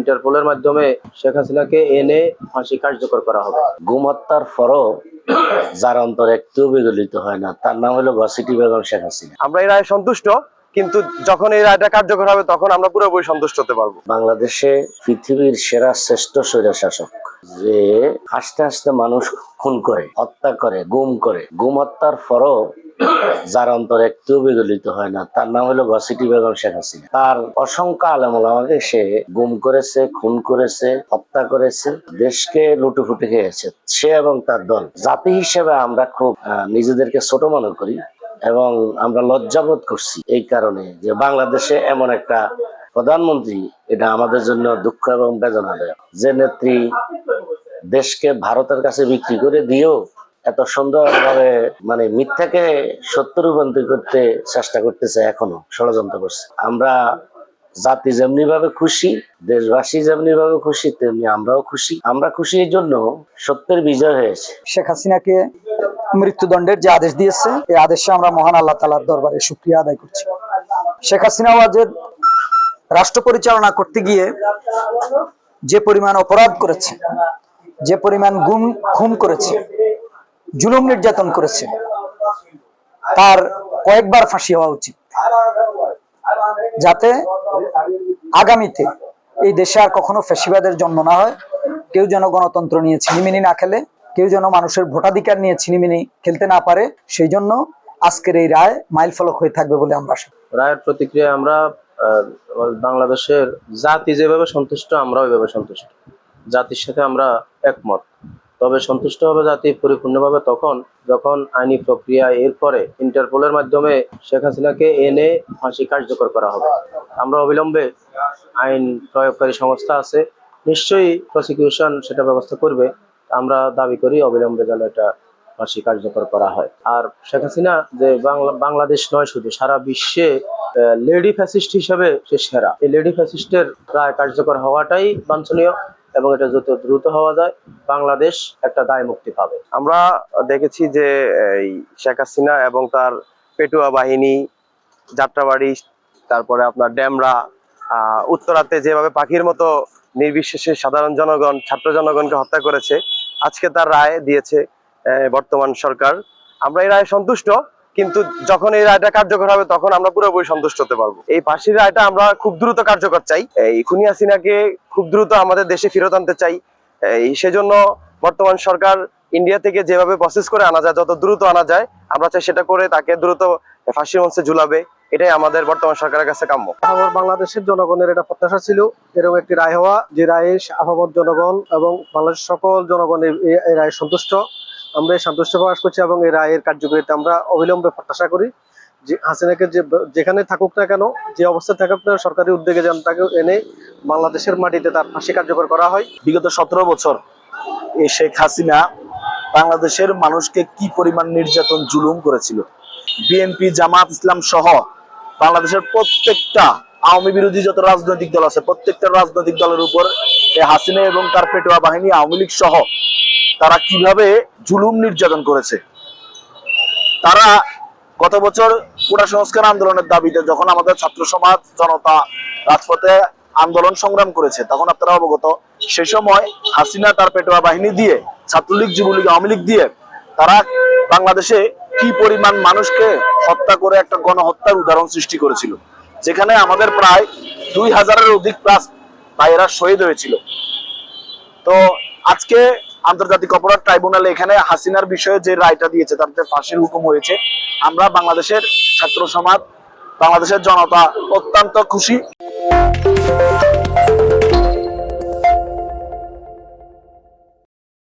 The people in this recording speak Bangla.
ইন্টারপোলের মাধ্যমে শেখ হাসিনাকে এনে ফাঁসি কার্যকর করা হবে। গুম হত্যার পরও যার অন্তর একটু বিগলিত হয় না তার নাম হলো গসিটি বেগম শেখ হাসিনা। আমরা এই রায়ে সন্তুষ্ট কিন্তু যখন এই রায়টা কার্যকর হবে তখন আমরা পুরোপুরি সন্তুষ্ট হতে পারব। বাংলাদেশে পৃথিবীর সেরা শ্রেষ্ঠ স্বৈরা শাসক যে হাসতে হাসতে মানুষ খুন করে হত্যা করে গুম করে গুম হত্যার পরও যার অন্তর একটু বিগলিত হয় না, তার নাম হলো গসিটি বেগম শেখ হাসিনা। তার অসংখ্য আলমুলামাকে সে গুম করেছে, খুন করেছে, হত্যা করেছে, দেশকে লুটুফুটে খেয়েছে, সে এবং তার দল। জাতি হিসেবে আমরা খুব নিজেদেরকে ছোট মনে করি এবং আমরা লজ্জাবোধ করছি এই কারণে যে বাংলাদেশে এমন একটা প্রধানমন্ত্রী, এটা আমাদের জন্য দুঃখ এবং বেদনাদায়ক। যে নেত্রী দেশকে ভারতের কাছে বিক্রি করে দিয়েও এত সুন্দরভাবে মানে মিথ্যাকে সত্য রূপান্তর করতে চেষ্টা করতেছে এখনও, ষড়যন্ত্র করছে। আমরা জাতি যেমনি ভাবে খুশি, দেশবাসী যেমনি ভাবে খুশি, তেমনি আমরাও খুশি। আমরা খুশি এই জন্য সত্যের বিজয় হয়েছে। শেখ হাসিনাকে মৃত্যুদণ্ডের যে আদেশ দিয়েছে, এই আদেশে আমরা মহান আল্লাহ তালার দরবারে সুক্রিয়া আদায় করছি। শেখ হাসিনা ওয়াজেদ রাষ্ট্র পরিচালনা করতে গিয়ে যে পরিমাণ অপরাধ করেছে, যে পরিমাণ গুম, খুন করেছে জুলুম নির্যাতন করেছে। তার কয়েকবার ফাঁসি হওয়া উচিত। যাতে আগামীতে এই দেশে আর কখনো ফ্যাসিবাদের জন্ম না হয়। কেউ যেন গণতন্ত্র নিয়ে ছিনিমিনি না খেলে, কেউ যেন মানুষের ভোটাধিকার নিয়ে ছিনিমিনি খেলতে না পারে, সেই জন্য আজকের এই রায় মাইল ফলক হয়ে থাকবে বলে আমরা আশা রায়ের প্রতিক্রিয়া আমরা বাংলাদেশের জাতি যেভাবে সন্তুষ্ট আমরা ওইভাবে সন্তুষ্ট। জাতির সাথে আমরা একমত। তবে সন্তুষ্ট হবে জাতি পরিপূর্ণভাবে তখন যখন আইনি প্রক্রিয়া এরপরে ইন্টারপোলের মাধ্যমে শেখ হাসিনাকে এনে ফাঁসি কার্যকর করা হবে। আমরা অবিলম্বে আইন প্রয়োগকারী সংস্থা আছে, নিশ্চয়ই প্রসিকিউশন সেটা ব্যবস্থা করবে। আমরা দাবি করি অবিলম্বে যেন এটা ফাঁসি কার্যকর করা হয়। আর শেখ হাসিনা যে বাংলা বাংলাদেশ নয় শুধু, সারা বিশ্বে লেডি ফ্যাসিস্ট হিসেবে সে সেরা। এই লেডি ফ্যাসিস্টের রায় কার্যকর হওয়াটাই বাঞ্ছনীয়। এবং এটা যত দ্রুত হওয়া যায়, বাংলাদেশ একটা দায় মুক্তি পাবে। আমরা দেখেছি যে, এই শেখ হাসিনা এবং তার পেটুয়া বাহিনী, যাত্রাবাড়ি, তারপরে আপনার ড্যামরা উত্তরাতে যেভাবে পাখির মতো নির্বিশেষে সাধারণ জনগণ, ছাত্র জনগণকে হত্যা করেছে, আজকে তার রায় দিয়েছে বর্তমান সরকার। আমরা এই রায়ে সন্তুষ্ট। কিন্তু যখন এই রায়টা কার্যকর হবে, তখন আমরা পুরোপুরি সন্তুষ্ট হতে পারব। এই ফাঁসির রায়টা আমরা খুব দ্রুত কার্যকর চাই। এই খুনি হাসিনাকে খুব দ্রুত আমাদের দেশে ফেরত আনতে চাই। এই সেজন্য বর্তমান সরকার ইন্ডিয়া থেকে যেভাবে প্রসেস করে আনা যায়, যত দ্রুত আনা যায়, আমরা চাই সেটা করে তাকে দ্রুত ফাঁসির মঞ্চে ঝুলাবে। এটাই আমাদের বর্তমান সরকারের কাছে কাম্য। আমার বাংলাদেশের জনগণের এটা প্রত্যাশা ছিল। এরকম একটি রায় হওয়া, যে রায়ে আহমদ জনগণ এবং বাংলাদেশের সকল জনগণ এই রায়ে সন্তুষ্ট। আমরা সন্তুষ্ট প্রকাশ করছি এবং এই রায়ের কার্যকারিতা আমরা অবিলম্বে প্রত্যাশা করি যে হাসিনাকে যে যেখানে থাকুক না কেন, যে অবস্থায় থাকুক না, সরকারি উদ্যোগে যেন তাকে এনে বাংলাদেশের মাটিতে তার ফাঁসি কার্যকর করা হয়। বিগত সতেরো বছর এই শেখ হাসিনা বাংলাদেশের মানুষকে কি পরিমাণ নির্যাতন, জুলুম করেছিল? বিএনপি, জামাত ইসলাম সহ বাংলাদেশের প্রত্যেকটা আওয়ামী বিরোধী যত রাজনৈতিক দল আছে, প্রত্যেকটা রাজনৈতিক দলের উপর হাসিনা এবং তার পেটোয়া বাহিনী, আওয়ামী লীগ সহ তারা কীভাবে জুলুম নির্যাতন করেছে? তারা গত বছর পুরা সংস্কার আন্দোলনের দাবিতে যখন আমাদের ছাত্র সমাজ, জনতা রাজপথে আন্দোলন সংগ্রাম করেছে, তখন আপনারা অবগত, সে সময় হাসিনা তার পেটোয়া বাহিনী দিয়ে, ছাত্রলীগ, যুবলীগ, আওয়ামী লীগ দিয়ে তারা বাংলাদেশে কি পরিমাণ মানুষকে হত্যা করে একটা গণহত্যার উদাহরণ সৃষ্টি করেছিল, যেখানে আমাদের প্রায় দুই হাজারের অধিক প্লাস ভাইয়েরা শহীদ হয়েছিল। তো আজকে আন্তর্জাতিক অপরাধ ট্রাইব্যুনাল এখানে হাসিনার বিষয়ে যে রায়টা দিয়েছে তাতে ফাঁসির হুকুম হয়েছে, আমরা বাংলাদেশের ছাত্র সমাজ, বাংলাদেশের জনতা অত্যন্ত খুশি।